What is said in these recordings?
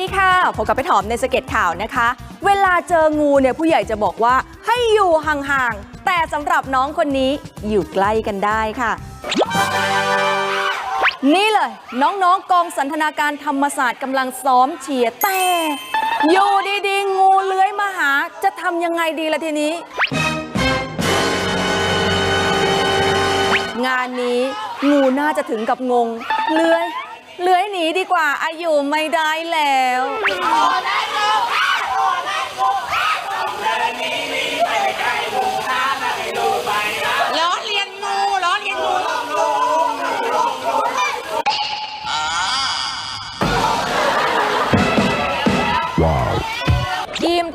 ดีค่ะพบกับไปถอมในสเก็ตข่าวนะคะ เวลาเจองูเนี่ยผู้ใหญ่จะบอกว่าให้อยู่ห่างๆ แต่สำหรับน้องคนนี้อยู่ใกล้กันได้ค่ะ นี่เลย น้องๆกองสันทนาการธรรมศาสตร์กำลังซ้อมเชียร์แต่ อยู่ดีๆ งูเลื้อยมาหา จะทำยังไงดีล่ะทีนี้ งานนี้งูน่าจะถึงกับงง เลื้อย เลื้อยหนีดีกว่าอายุไม่ได้แล้ว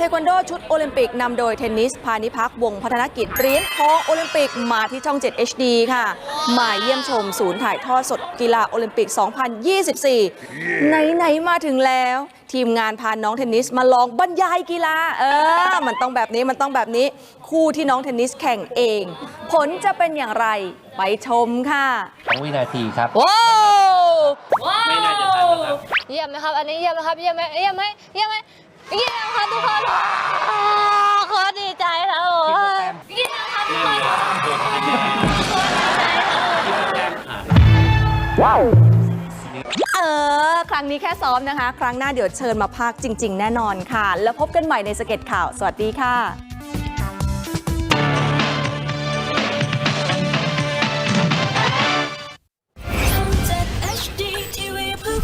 เทควันโดชุดโอลิมปิกนำโดยเทนนิสพานิพักษ์วงศ์พัฒนกิจเหรียญทองโอลิมปิกมาที่ช่อง 7 HD ค่ะ มาเยี่ยมชมศูนย์ถ่ายทอดสดกีฬาโอลิมปิก 2024 ไหน ๆ มาถึงแล้ว ทีมงานพาน้องเทนนิสมาลองบรรยายกีฬา เออ มันต้องแบบนี้มันต้องแบบนี้ คู่ที่น้องเทนนิสแข่งเอง ผลจะเป็นอย่างไรไปชมค่ะสองวินาทีครับว้าวไม่น่าจะทันนะครับเยี่ยมไหมครับ อันนี้เยี่ยมไหมครับ เยี่ยมไหมเยี่ยมไหมเยี่ยมไหมเยี่ยมครับ เออ ครั้งนี้แค่ซ้อมนะคะ ครั้งหน้าเดี๋ยวเชิญมาพากจริง ๆ แน่นอนค่ะ แล้วพบกันใหม่ในสเก็ตข่าว สวัสดีค่ะ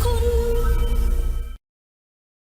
คุณ